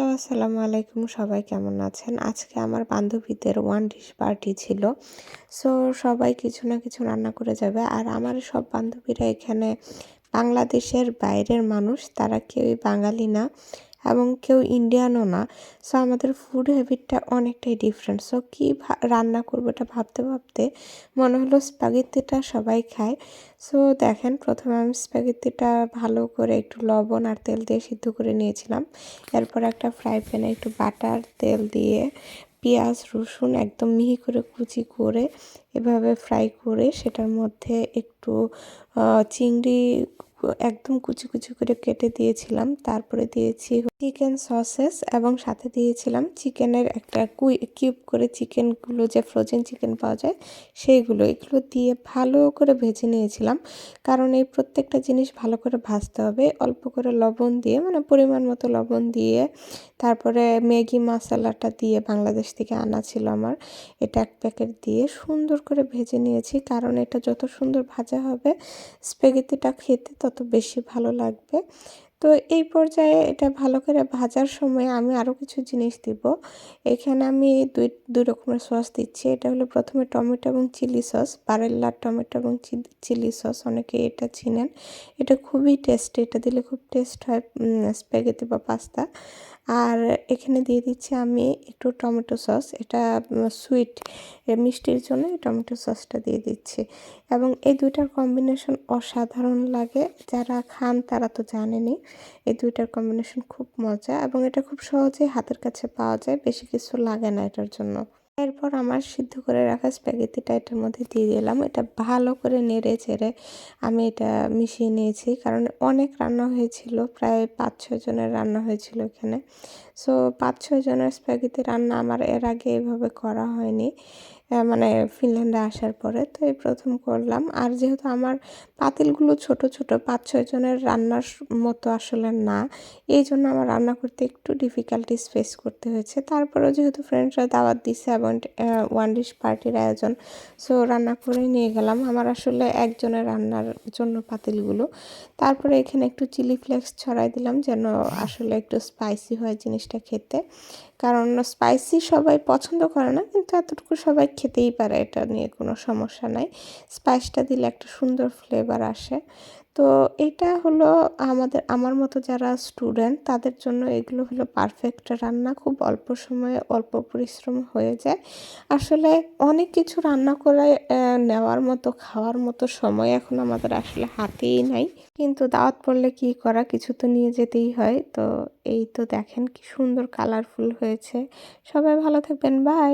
Hello, আসসালামু আলাইকুম। সবাই কেমন আছেন? আজকে আমার বান্ধবীদের ওয়ান ডিশ পার্টি ছিল। সো সবাই কিছু না কিছু রান্না করে যাবে। আর আমার সব বান্ধবীরা এখানে বাংলাদেশের বাইরের মানুষ, তারা কেউই বাঙালি না। এবং কেউ ইন্ডিয়ানও না। সো আমাদের ফুড হ্যাবিটটা অনেকটাই ডিফারেন্ট সো কী রান্না করব এটা ভাবতে ভাবতে মনে হলো স্প্যাগেতিটা সবাই খায়। সো দেখেন, প্রথমে আমি স্প্যাগেতিটা ভালো করে একটু লবণ আর তেল দিয়ে সিদ্ধ করে নিয়েছিলাম। এরপর একটা ফ্রাই প্যানে একটু বাটার তেল দিয়ে পেঁয়াজ, রসুন একদম মিহি করে কুচি করে এভাবে ফ্রাই করে সেটার মধ্যে একটু চিংড়ি একদম কুচি কুচি করে কেটে দিয়েছিলাম। তারপরে দিয়েছি চিকেন সসেস এবং সাথে দিয়েছিলাম চিকেনের একটা কুই, কিউব করে চিকেনগুলো যে ফ্রোজেন চিকেন পাওয়া যায়, সেইগুলো। এগুলো দিয়ে ভালো করে ভেজে নিয়েছিলাম। কারণ এই প্রত্যেকটা জিনিস ভালো করে ভাজতে হবে। অল্প করে লবণ দিয়ে মানে পরিমাণ মতো লবণ দিয়ে, তারপরে ম্যাগি মশলাটা দিয়ে বাংলাদেশ থেকে আনা ছিল আমার। এটা এক প্যাকেট দিয়ে সুন্দর করে ভেজে নিয়েছি। কারণ এটা যত সুন্দর ভাজা হবে স্পেগেতিটা খেতে তত বেশি ভালো লাগবে। তো এই পর্যায়ে এটা ভালো করে ভাজার সময় আমি আরও কিছু জিনিস দিব। এখানে আমি দুই দুই রকমের সস দিচ্ছি। এটা হলো প্রথমে টমেটো এবং চিলি সস বারেল্লার টমেটো এবং চিলি সস, অনেকে এটা চিনেন। এটা খুবই টেস্টি, এটা দিলে খুব টেস্ট হয় স্প্যাগেতি বা পাস্তা আর এখানে দিয়ে দিচ্ছি আমি একটু টমেটো সস। এটা সুইট মিষ্টির জন্য টমেটো সসটা দিয়ে দিচ্ছি। এবং এই দুইটার কম্বিনেশন অসাধারণ লাগে। যারা খান তারা তো জানেনি এই দুইটার কম্বিনেশন খুব মজা। এবং এটা খুব সহজেই হাতের কাছে পাওয়া যায়, বেশি কিছু লাগে না এটার জন্য। এরপর আমার সিদ্ধ করে রাখা স্প্যাগেতিটা এটার মধ্যে দিয়ে দিলাম। এটা ভালো করে নেড়ে চেড়ে আমি এটা মিশিয়ে নিয়েছি, কারণ অনেক রান্না হয়েছিল, প্রায় পাঁচ ছয় জনের রান্না হয়েছিল এখানে। সো পাঁচ ছয় জনের রান্না আমার এর আগে এভাবে করা হয়নি মানে ফিনল্যান্ডে আসার পরে। তো এই প্রথম করলাম। আর যেহেতু আমার পাতিলগুলো ছোট ছোট পাঁচ ছয় জনের রান্নার মতো আসলে না, এই জন্য আমার রান্না করতে একটু ডিফিকাল্টিস ফেস করতে হয়েছে। তারপরেও যেহেতু ফ্রেন্ডসরা দাওয়াত দিছে এবং ওয়ান ডিশ পার্টির আয়োজন। সো রান্না করে নিয়ে গেলাম। আমার আসলে একজনের রান্নার জন্য পাতিলগুলো। তারপরে এখানে একটু চিলি ফ্লেক্স ছড়াই দিলাম যেন আসলে একটু স্পাইসি হয় জিনিসটা খেতে। কারণ স্পাইসি সবাই পছন্দ করে না, কিন্তু এতটুকু সবাই খেতেই পারে, এটা নিয়ে কোনো সমস্যা নাই। স্পাইসটা দিলে একটা সুন্দর ফ্লেভার আসে। তো এটা হলো আমাদের, আমার মতো যারা স্টুডেন্ট তাদের জন্য এগুলো হলো পারফেক্ট রান্না। খুব অল্প সময়ে অল্প পরিশ্রম হয়ে যায়। আসলে অনেক কিছু রান্না করে নেওয়ার মতো, খাওয়ার মতো সময় এখন আমাদের আসলে হাতেই নাই। কিন্তু দাওয়াত পড়লে কি করা, কিছু তো নিয়ে যেতেই হয়। তো এই তো দেখেন কি সুন্দর কালারফুল হয়েছে। সবাই ভালো থাকবেন বাই